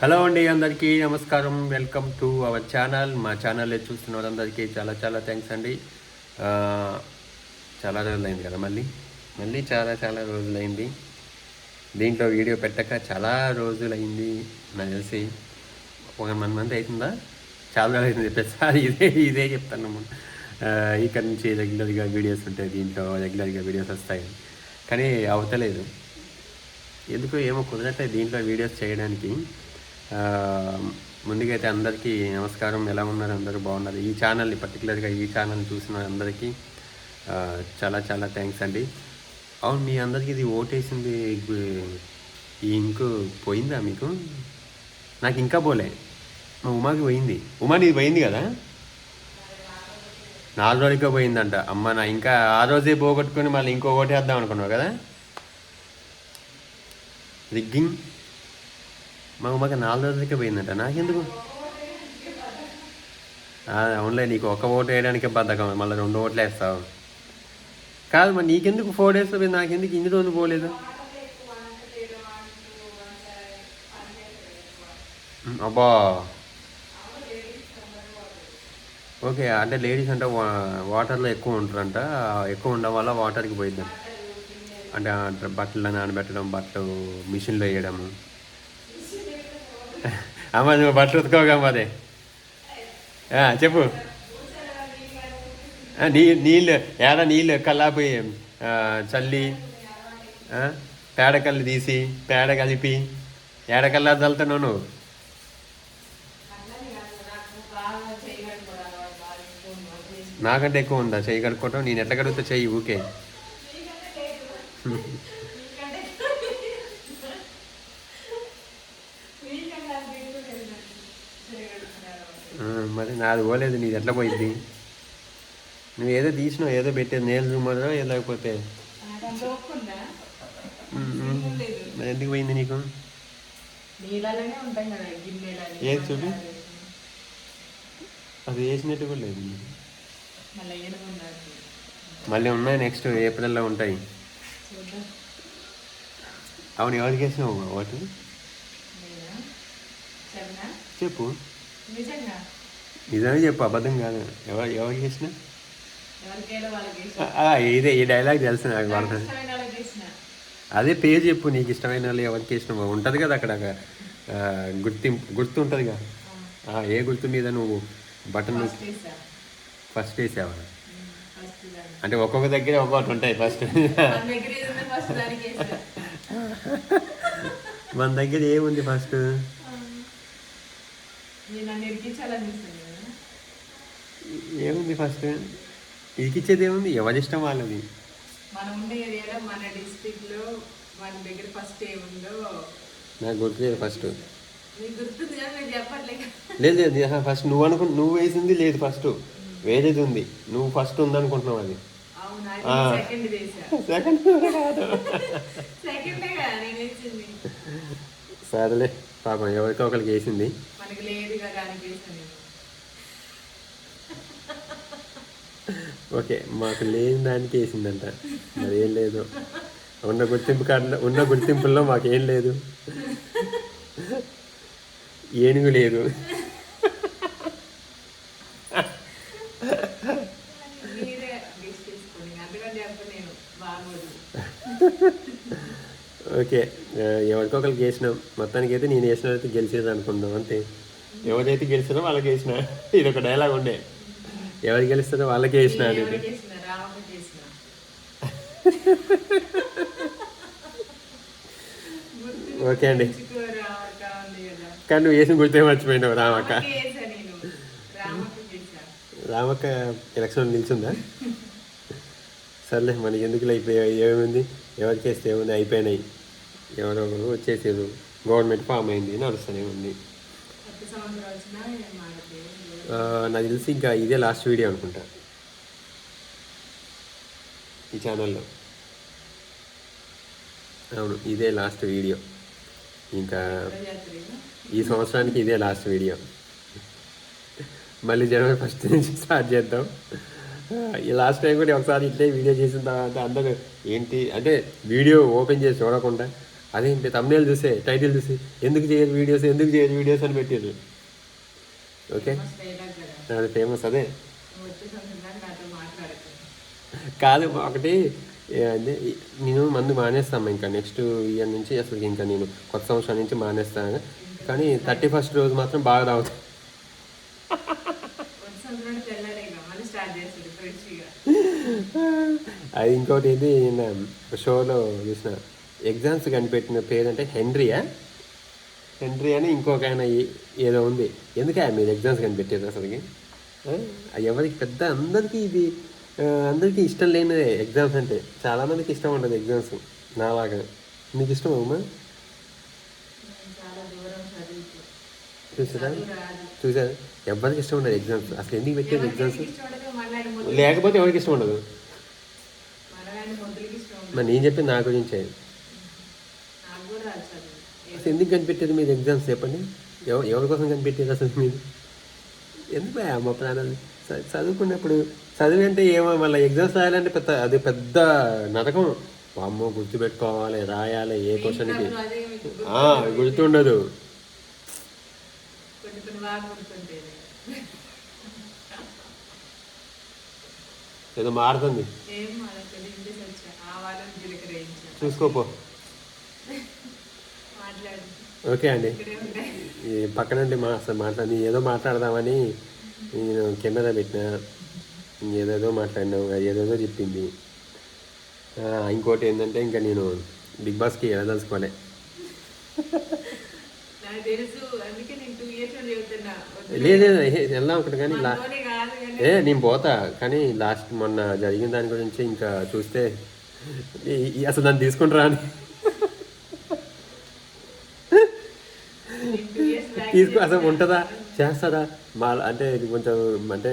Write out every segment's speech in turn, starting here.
Hello అండి అందరికీ నమస్కారం. Welcome to our channel. మా ఛానల్ చూస్తున్న వాళ్ళందరికీ చాలా చాలా థ్యాంక్స్ అండి. చాలా రోజులైంది కదా మళ్ళీ? మళ్ళీ చాలా చాలా రోజులైంది. దీంట్లో వీడియో పెట్టక చాలా రోజులైంది నాకు తెలిసి. ఒక వన్ మంత్ అవుతుందా చాలా రోజులు ప్రతిసారి ఇదే ఇదే చెప్తాను. ఇక్కడ నుంచి రెగ్యులర్గా వీడియోస్ ఉంటాయి. దీంట్లో రెగ్యులర్గా వీడియోస్ వస్తాయి. కానీ అవతలేదు. ఎందుకు ఏమో కుదరట్లేదు దీంట్లో వీడియోస్ చేయడానికి. ముందుగా అయితే అందరికీ నమస్కారం. ఎలా ఉన్నారు అందరూ? బాగున్నారు. ఈ ఛానల్ని పర్టికులర్గా ఈ ఛానల్ చూసిన అందరికీ చాలా చాలా థ్యాంక్స్ అండి. అవును మీ అందరికీ ఇది ఓటేసింది ఈ ఇంకు పోయిందా మీకు? నాకు ఇంకా పోలే. మా ఉమాకి పోయింది. ఉమా నీది పోయింది కదా? నాలుగు రోజులకే పోయిందంట. అమ్మ నా ఇంకా ఆ రోజే పోగొట్టుకొని మళ్ళీ ఇంకో ఓటేద్దాం అనుకున్నావు కదా? రిగ్గింగ్ మా ఉమ్మకి నాలుగు రోజులకే పోయిందంట. నాకెందుకు? అవునులే నీకు ఒక ఓటు వేయడానికే బద్ధకం. మళ్ళీ రెండు ఓట్లు వేస్తావు. కాదు మరి నీకెందుకు ఫోర్ డేస్ పోయింది? నాకెందుకు ఇన్ని రోజులు పోలేదు? అబ్బా. ఓకే అంటే లేడీస్ అంటే వా- వాటర్లో ఎక్కువ ఉంటారంట. ఎక్కువ ఉండడం వల్ల వాటర్కి పోయిద్దాం. అంటే బట్టలు నానబెట్టడం బట్టలు మిషన్లో వేయడము. అమ్మ నువ్వు బట్టలు ఉతుకోగా మరి. చెప్పు. నీ నీళ్ళు ఏడ నీళ్ళు కల్లాపోయి చల్లి పేడకల్లు తీసి పేడ కలిపి ఏడకల్లా చల్లుతున్నావు నువ్వు? నాకంటే ఎక్కువ ఉందా? చెయ్యి కడుక్కోవటం? నేను ఎట్లా కడుగుతా? చెయ్యి ఊకే. నాది పోలేదు నీది ఎట్లా పోయింది నువ్వు ఏదో తీసినావు ఏదో పెట్టేది నేలు జుమ్మరో లేకపోతే? ఎందుకు పోయింది నీకు? ఏది చూపి? అది వేసినట్టు కూడా లేదు మళ్ళీ ఉన్నాయి నెక్స్ట్ ఏప్రిల్లో ఉంటాయి. అవును ఎవరికి వేసినావు నేనా? చెప్పనా చెప్పు. నిజమే చెప్పు అబద్ధం కాదు ఎవరు. ఆ, ఆ, ఇదే ఈ డైలాగ్ తెలుసు నాకు. అదే పేరు చెప్పు నీకు ఇష్టమైన వాళ్ళు ఎవరికి ఇష్టం ఉంటుంది కదా అక్కడ గుర్తింపు గుర్తు ఉంటుందిగా ఏ గుర్తు మీద నువ్వు బటన్ ఫస్ట్ వేసా. ఫస్ట్ వేసావా. అంటే ఒక్కొక్క దగ్గర ఒక్కొక్కటి ఉంటాయి ఫస్ట్. మన దగ్గర ఏముంది ఫస్ట్ ఆ. నేను నన్ను ఇరికించాలనిపిస్తుంది కదా. ఏముంది ఫస్ట్ ఇరికిచ్చేది ఏముంది? ఎవరి ఇష్టం వాళ్ళది? మనం ఉండే ఏరియాలో మన డిస్ట్రిక్ట్లో వాళ్ళ దగ్గర ఫస్ట్ ఏముందో. నాకు గుర్తులేదు ఫస్ట్. లేదు లేదు ఫస్ట్ నువ్వు అనుకు నువ్వు వేసింది లేదు ఫస్ట్. వేరేది ఉంది. నువ్వు ఫస్ట్ ఉందనుకుంటున్నావు అది. అవునా? ఆ. సెకండ్ సరేలే పాపం ఎవరికో ఒకరికి వేసింది. మనకి దానికి వేసాను నేను ఓకే మాకు లేని దానికి వేసిందంట. మరి ఏం లేదు. ఉన్న గుర్తింపు కార్డులో ఉన్న గుర్తింపుల్లో మాకేం లేదు. ఏనుగు లేదు. ఓకే ఆ, ఎవరికో ఒకరికి వేసినాం మొత్తానికి అయితే నేను వేసినైతే గెలిచేది అనుకుందాం అంతే. ఎవరైతే గెలిచారో వాళ్ళకి వేసిన ఇది ఒక డైలాగ్ ఉండే. ఎవరు గెలుస్తారో వాళ్ళకే వేసిన ఓకే అండి. కానీ నువ్వు వేసిన గుర్తే మర్చిపోయినావు రామక్క. రామక్క ఎలక్షన్ నిల్చుందా? సర్లే మనకి ఎందుకు అయిపోయాయి ఏముంది? ఎవరికి వేస్తే ఏముంది? అయిపోయినాయి. ఎవరో ఒకరు వచ్చేసేది గవర్నమెంట్ ఫామ్ అయింది నడుస్తూనే ఉంది. నాకు తెలిసి ఇంకా ఇదే లాస్ట్ వీడియో అనుకుంటా. ఈ ఛానల్లో అవును ఇదే లాస్ట్ వీడియో ఇంకా ఈ సంవత్సరానికి ఇదే లాస్ట్ వీడియో మళ్ళీ జనవరి ఫస్ట్ నుంచి స్టార్ట్ చేద్దాం. ఈ లాస్ట్ టైం కూడా ఒకసారి ఇట్లే వీడియో చేసిన తర్వాత అందరూ ఏంటి అంటే వీడియో ఓపెన్ చేసి చూడకుండా అదేంటి తమ్నేల్ చూసే టైటిల్ చూసి ఎందుకు చేయరు వీడియోస్ ఎందుకు చేయరు వీడియోస్ అని పెట్టారు ఓకే అది ఫేమస్ అదే. కాదు ఒకటి నేను మందు మానేస్తాను ఇంకా నెక్స్ట్ ఇయర్ నుంచి అసలు ఇంకా నేను కొత్త సంవత్సరం నుంచి మానేస్తాను. కానీ థర్టీ ఫస్ట్ రోజు మాత్రం బాగా తాగుతాను వచ్చే సందర్భంగా తెల్లారేగా మళ్ళీ స్టార్ట్ చేస్తుంది ఫ్రెష్గా అది ఇంకోటి ఇది నిన్న షోలో చూసిన ఎగ్జామ్స్ కనిపెట్టిన పేరు అంటే హెన్రీయా? హెన్రీ అని ఇంకొక ఆయన ఏదో ఉంది. ఎందుకే మీరు ఎగ్జామ్స్ కనిపెట్టారు అసలుకి? ఆ? ఎవరికి పెద్ద అందరికీ ఇది అందరికీ ఇష్టం లేనిదే ఎగ్జామ్స్ అంటే. చాలామందికి ఇష్టం ఉండదు ఎగ్జామ్స్ నాలాగా. నీకు ఇష్టం అమ్మా చూసారా? చూసారా? ఎవరికి ఇష్టం ఉండదు ఎగ్జామ్స్ అసలు ఎందుకు పెట్టారు ఎగ్జామ్స్ లేకపోతే ఎవరికి ఇష్టం ఉండదు? ఇష్టం మరి నేను చెప్పింది నా గురించే నాకు కూడా రాదు చదువు అసలు ఎందుకు కనిపెట్టారు మీరు ఎగ్జామ్స్ చెప్పండి? ఎవ ఎవరి కోసం కనిపెట్టారు అసలు మీరు? ఎందుకు అమ్మ ప్రాణాలు? చదువుకున్నప్పుడు చదివి అంటే ఏమో మళ్ళీ ఎగ్జామ్స్ రాయాలంటే పెద్ద అది పెద్ద నరకం. అమ్మో గుర్తుపెట్టుకోవాలి రాయాలి ఏ క్వశ్చన్కి? గుర్తుండదు. ఏదో మారుతుంది. చూసుకోపో. ఓకే అండి. పక్కనండి మా అసలు మాట్లాడి ఏదో మాట్లాడదామని నేను కెమెరా పెట్టిన ఏదేదో మాట్లాడినావు అది ఏదేదో చెప్పింది. ఇంకోటి ఏంటంటే ఇంకా నేను బిగ్ బాస్కి వెళ్ళదలుచుకోలే. లేదు వెళ్దాం ఒకటి కానీ ఏ నేను పోతా కానీ లాస్ట్ మొన్న జరిగిన దాని గురించి ఇంకా చూస్తే అసలు నన్ను తీసుకుంటారా అని నేను టూ ఇయర్స్ బ్యాక్ తీసుకు అసలు ఉంటుందా? చేస్తారా? మా అంటే ఇది కొంచెం అంటే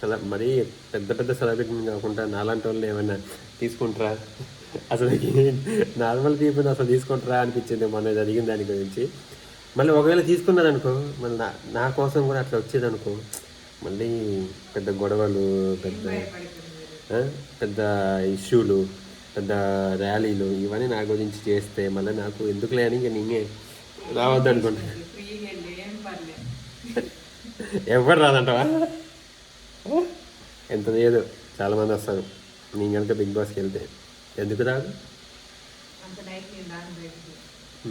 సెల మరీ పెద్ద పెద్ద సెలబ్రిటీ కాకుండా నాలాంటి వాళ్ళు ఏమైనా తీసుకుంటారా? అసలు నార్మల్ పీపుల్ అసలు తీసుకుంటారా అనిపించింది మొన్న జరిగిన దాని గురించి. మళ్ళీ ఒకవేళ తీసుకున్నదనుకో మళ్ళీ నా నా కోసం కూడా అట్లా వచ్చేదనుకో మళ్ళీ పెద్ద గొడవలు పెద్ద పెద్ద ఇష్యూలు పెద్ద ర్యాలీలు ఇవన్నీ నా గురించి చేస్తే మళ్ళీ నాకు ఎందుకులే అని ఇంక నేనే రావద్దు ఫ్రీగా వెళ్ళి ఏం పర్లేదు ఎవరు రాదంటవా? ఎంత లేదు చాలామంది వస్తారు. నేను కనుక బిగ్ బాస్కి వెళ్తే. ఎందుకు రాదు?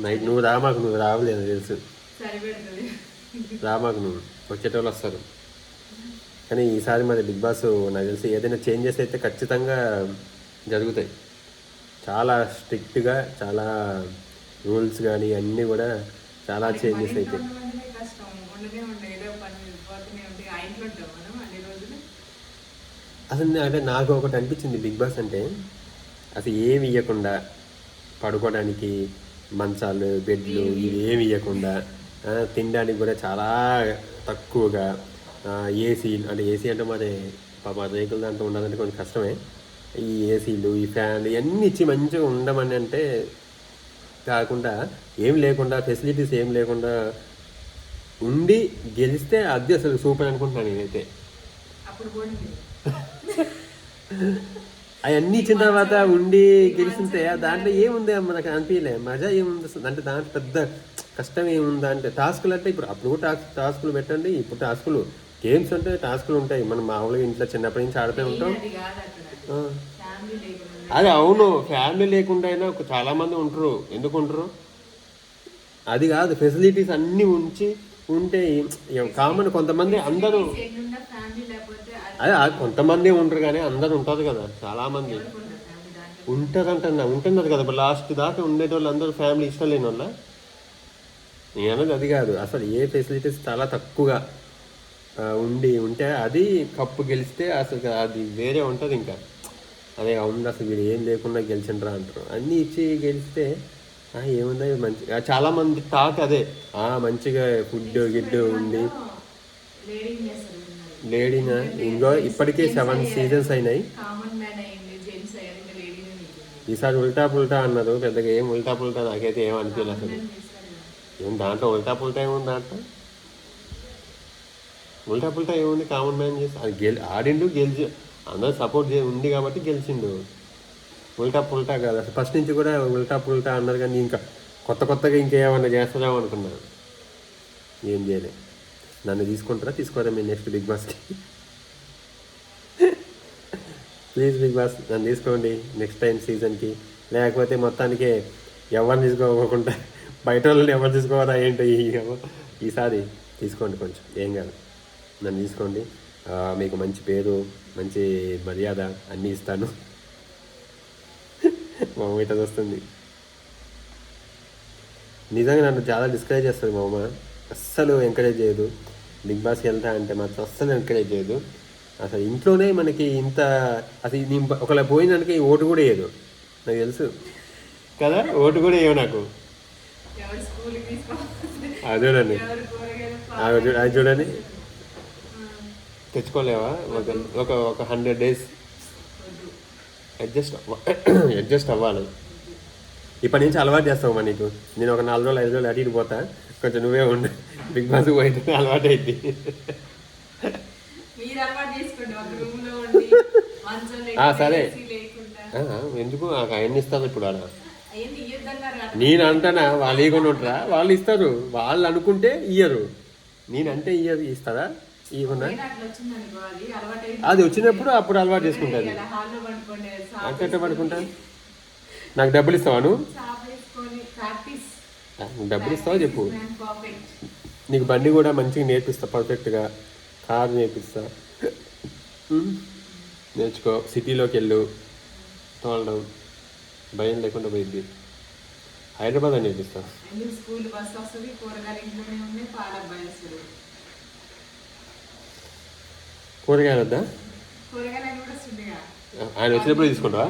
నైట్ నువ్వు రా మాకు నువ్వు రావలేదు తెలుసు. సరిపెడుతుంది రా మాకు నువ్వు. వచ్చేటోళ్ళు వస్తారు. కానీ ఈసారి మరి బిగ్ బాస్ నాకు తెలిసి ఏదైనా చేంజెస్ అయితే ఖచ్చితంగా జరుగుతాయి. చాలా స్ట్రిక్ట్గా చాలా రూల్స్ కానీ అన్నీ కూడా చాలా చేంజెస్ అవుతాయి ఉండమంటేనే కష్టం ఉండనే ఉండే ఏదో పని పోతూనే ఉంటే ఆ ఇంట్లో ఉంటాం మనం అన్ని రోజులు. అసలు అంటే నాకు ఒకటి అనిపించింది బిగ్ బాస్ అంటే అసలు ఏమి ఇవ్వకుండా పడుకోవడానికి మంచాలు బెడ్లు ఇవి ఏమి ఇవ్వకుండా తినడానికి కూడా చాలా తక్కువగా ఏసీ అంటే ఏసీ అంటే మరి పాప రేకుల దాంట్లో ఉండాలంటే కొంచెం కష్టమే. ఈ ఏసీలు ఈ ఫ్యాన్లు ఇవన్నీ ఇచ్చి మంచిగా ఉండమని అంటే కాకుండా ఏం లేకుండా ఫెసిలిటీస్ ఏం లేకుండా ఉండి గెలిస్తే అది అసలు సూపర్ అనుకుంటున్నాను నేనైతే. అవన్నీ ఇచ్చిన తర్వాత ఉండి గెలిచింటే దాంట్లో ఏముంది మనకు అనిపించలే మజా ఏముంది అంటే దాంట్లో పెద్ద కష్టం ఏముందా అంటే టాస్కులు అంటే ఇప్పుడు అప్పుడు టాస్క్ టాస్కులు పెట్టండి. ఇప్పుడు టాస్కులు గేమ్స్ అంటే టాస్కులు ఉంటాయి. మనం మామూలుగా ఇంట్లో చిన్నప్పటి నుంచి ఆడుతూ ఉంటాం. అది అవును. ఫ్యామిలీ లేకుండా అయినా ఒక చాలా మంది ఉంటారు. ఎందుకు ఉంటారు? అది కాదు. ఫెసిలిటీస్ అన్నీ ఉంచి ఉంటే కామన్ కొంతమంది అందరూ అది కొంతమంది ఉంటారు కానీ అందరు ఉంటారు కదా చాలా మంది ఉండదు ఫ్యామిలీ దాంట్లో? ఉంటారంటున్నా ఉంటున్నారు కదా లాస్ట్ దాకా ఉండేటోళ్ళు అందరూ ఫ్యామిలీ ఇష్టం లేని వాళ్ళ నేను అన్నది అది కాదు. అసలు ఏ ఫెసిలిటీస్ చాలా తక్కువగా ఉండి ఉంటే అది కప్పు గెలిస్తే అసలు అది వేరే ఉంటుంది ఇంకా. అదే అవును అసలు వీడు ఏం లేకుండా గెలిచిండ్రా అంటారు. అన్నీ ఇచ్చి గెలిస్తే ఏముంది? మంచి చాలా మంది టాక్ అదే. ఆ, మంచిగా ఫుడ్ గిడ్ ఉండి. లేడీనా ఇంకో ఇప్పటికే సెవెన్ సీజన్స్ అయినాయి. ఈసారి ఉల్టా పుల్టా అన్నారు పెద్దగా ఏం ఉల్టా పుల్టా నాకైతే ఏం అనిపించలేదు అసలు. ఏం దాంట్లో ఉల్టా పుల్టా ఏముంది దాంట్లో? ఉల్టా పుల్టా ఏముంది? కామన్ మ్యాన్ చేసి అది గెలి ఆడిండు గెలిచి అందరూ సపోర్ట్ చే ఉంది కాబట్టి గెలిచిండు. ఉల్టా పుల్టా కాదు. అసలు ఫస్ట్ నుంచి కూడా ఉల్టా పుల్టా అన్నారు కానీ ఇంకా కొత్త కొత్తగా ఇంకేమన్నా చేస్తున్నాం అనుకున్నాను. ఏం చేయలే. నన్ను తీసుకుంటారా? తీసుకోరా మీరు నెక్స్ట్ బిగ్ బాస్కి ప్లీజ్ బిగ్ బాస్ నన్ను తీసుకోండి నెక్స్ట్ టైం సీజన్కి లేకపోతే మొత్తానికి ఎవరిని తీసుకోకుండా బయట వాళ్ళని ఎవరు తీసుకోవాలా ఏంటో ఈసారి తీసుకోండి కొంచెం. ఏం కాదు. నన్ను తీసుకోండి. మీకు మంచి పేరు మంచి మర్యాద అన్నీ ఇస్తాను. మా అమ్మ ఇట్లా వస్తుంది నిజంగా నన్ను చాలా డిస్కరేజ్ చేస్తుంది మా అమ్మ. అస్సలు ఎంకరేజ్ చేయదు. బిగ్ బాస్కి వెళ్తా అంటే మాత్రం అస్సలు ఎంకరేజ్ చేయదు. అసలు ఇంట్లోనే మనకి ఇంత అసలు నేను ఒకవేళ పోయినానికి ఓటు కూడా వేయదు. నాకు తెలుసు. కదా? ఓటు కూడా వేయవు నాకు. అది చూడండి. అది చూడండి. తెచ్చుకోలేవా? ఒక ఒక హండ్రెడ్ డేస్. అడ్జస్ట్ అడ్జస్ట్ అవ్వాలి. ఇప్పటి నుంచి అలవాటు చేస్తావమ్మా నీకు. నేను ఒక నాలుగు రోజులు ఐదు రోజులు అటు ఇటు పోతా. కొంచెం నువ్వే ఉండు. బిగ్ బాస్ పోయితే అలవాటు అయింది సరే. ఎందుకు? నాకు అవన్నీ ఇస్తారు ఇప్పుడు ఆడ. నేను అంటానా? వాళ్ళు ఇవ్వకుండా ఉంటారా? వాళ్ళు ఇస్తారు. వాళ్ళు అనుకుంటే ఇయ్యరు. నేనంటే ఇయ్యరు. ఇస్తారా? అది వచ్చినప్పుడు అప్పుడు అలవాటు అంటే ఎట్లా పడుకుంటాను నాకు డబ్బులు ఇస్తావా నువ్వు? చాప్ వేసుకొని ప్రాక్టీస్. నువ్వు డబ్బులు ఇస్తావా చెప్పు. నీకు బండి కూడా మంచిగా నేర్పిస్తా పర్ఫెక్ట్గా కారు నేర్పిస్తా. నేర్చుకో. సిటీలోకి వెళ్ళు. తోలడం భయం లేకుండా పోయింది. హైదరాబాద్ అని నేర్పిస్తా ఎందుకు స్కూల్ బస్ వస్తుంది కూరగాయలు వద్దా? ఆయన వచ్చినప్పుడు పెడతాం.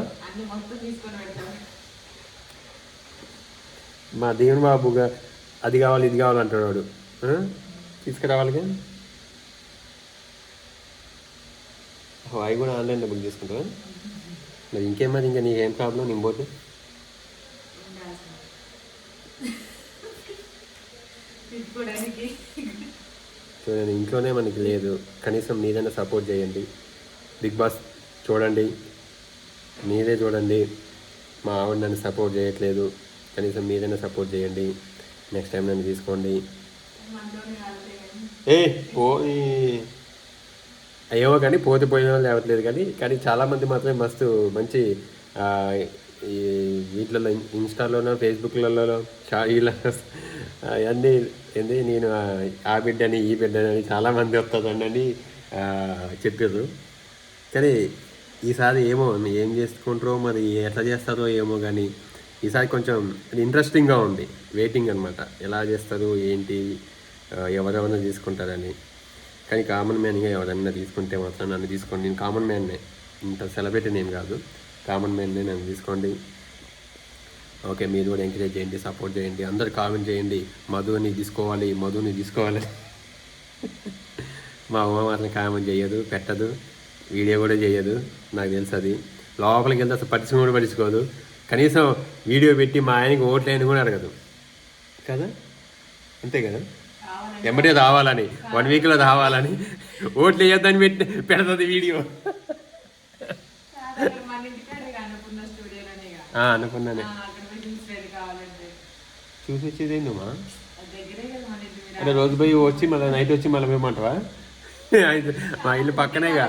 మా దేవుని బాబుగా అది కావాలి ఇది కావాలి అంటాడు వాడు. ఆ? తీసుకురావాలిగా ఓ, అవి కూడా ఆన్లైన్లో బుక్ చేసుకుంటావా? మరి ఇంకేం మరి ఇంకా నీకేం ప్రాబ్లం నేను పోతే? తిప్పుకోవడానికి చూడండి ఇంట్లోనే మనకి లేదు. కనీసం మీదైనా సపోర్ట్ చేయండి. బిగ్ బాస్ చూడండి. మీరే చూడండి. మా ఆవిడ నన్ను సపోర్ట్ చేయట్లేదు. కనీసం మీదైనా సపోర్ట్ చేయండి. నెక్స్ట్ టైం నన్ను తీసుకోండి. ఏ పోయి. అయ్యో కానీ పోతే పోయిన వాళ్ళు లేవట్లేదు కానీ కానీ చాలామంది మాత్రమే మస్తు మంచి వీటిలలో ఇన్స్టాలోనో ఫేస్బుక్లలో షా వీళ్ళ అవన్నీ ఏంది నేను ఆ, బిడ్డని ఈ బిడ్డని అని చాలామంది వస్తుందండి చెప్పారు కానీ ఈసారి ఏమో ఏం చేసుకుంటారో మరి ఎట్లా చేస్తారో ఏమో కానీ ఈసారి కొంచెం ఇంట్రెస్టింగ్గా ఉంది. వెయిటింగ్ అనమాట ఎలా చేస్తారు ఏంటి ఆ, ఎవరెవరైనా తీసుకుంటారని. కానీ కామన్ మ్యాన్గా ఎవరైనా తీసుకుంటే మాత్రం నన్ను తీసుకోండి. నేను కామన్ మ్యాన్నే ఇంత సెలబ్రిటీ నేను కాదు. కామన్ మ్యాన్నే నన్ను తీసుకోండి. ఓకే మీరు కూడా ఎంకరేజ్ చేయండి సపోర్ట్ చేయండి అందరు కామెంట్ చేయండి మధుని తీసుకోవాలి మధుని తీసుకోవాలి. మా అమ్మ మాత్రం కామెంట్ చేయదు పెట్టదు వీడియో కూడా చేయదు నాకు తెలుసు అది. లోపలికి వెళ్తే అసలు పట్టించుకుని కూడా పట్టించుకోదు. కనీసం వీడియో పెట్టి మా ఆయనకి ఓట్లేని కూడా అడగదు. కదా? అంతే కదా? ఎమ్మటే రావాలని వన్ వీక్లో రావాలని ఓట్లు వేయొద్దని పెట్టి పెడుతుంది వీడియో. కాదు, మన ఇంటికాడ ఇక అన్నపూర్ణ స్టూడియోలోనే ఇక. ఆ, అనుకున్నానే ఆ, అక్కడ పోయి చూసేది కావాలంటే చూసి వచ్చేది ఏందమ్మా. అంటే రోజు పోయి వచ్చి మళ్ళీ నైట్ వచ్చి మళ్ళీ పోయమంటావా మా ఇల్లు పక్కనేగా.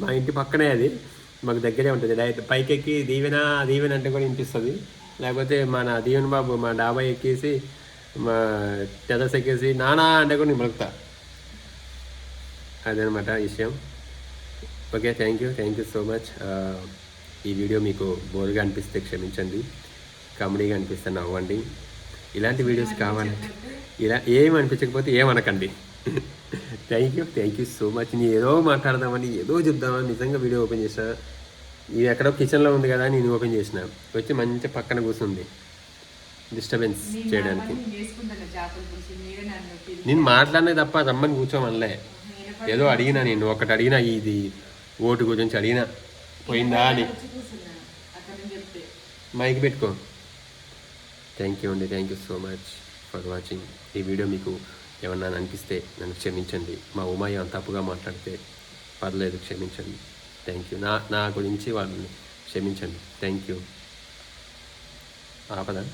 మా ఇంటి పక్కనే అది. మాకు దగ్గరే ఉంటుంది. డైరెక్ట్ పైకి ఎక్కి దీవెన దీవెన అంటే కూడా వినిపిస్తుంది. లేకపోతే మన దీవెన బాబు మా డాబా ఎక్కేసి మా టెరస్ ఎక్కేసి నానా అంటే కూడా నేను మలుపుతా. అదనమాట విషయం. Okay thank you thank you so much. ఈ వీడియో మీకు బోర్గా అనిపిస్తే క్షమించండి. కామెడీగా అనిపిస్తే నవ్వండి ఇలాంటి వీడియోస్ కావాలంటే ఇలా ఏం అనిపించకపోతే ఏమనకండి. Thank you thank you so much నేను ఏదో మాట్లాడదామని ఏదో చెప్దామని నిజంగా వీడియో ఓపెన్ చేసిన. ఇది ఎక్కడో కిచెన్లో ఉంది కదా నేను ఓపెన్ చేసిన. వచ్చి మంచి పక్కన కూర్చుంది. డిస్టర్బెన్స్ చేయడానికి. నేను మాట్లాడినే తప్ప రమ్మని కూర్చోమనలే ఏదో అడిగినా నేను ఒకటి అడిగినా ఇది ఓటు గురించి అడిగినా. పోయిందా అని. మైక్ పెట్టుకో. థ్యాంక్ యూ అండి. Thank you so much for watching ఈ వీడియో మీకు ఏమన్నా అనిపిస్తే నన్ను క్షమించండి. మా ఉమాయి అంత తప్పుగా మాట్లాడితే పర్లేదు క్షమించండి. థ్యాంక్ యూ నా నా గురించి వాళ్ళని క్షమించండి. Thank you ఆపదా?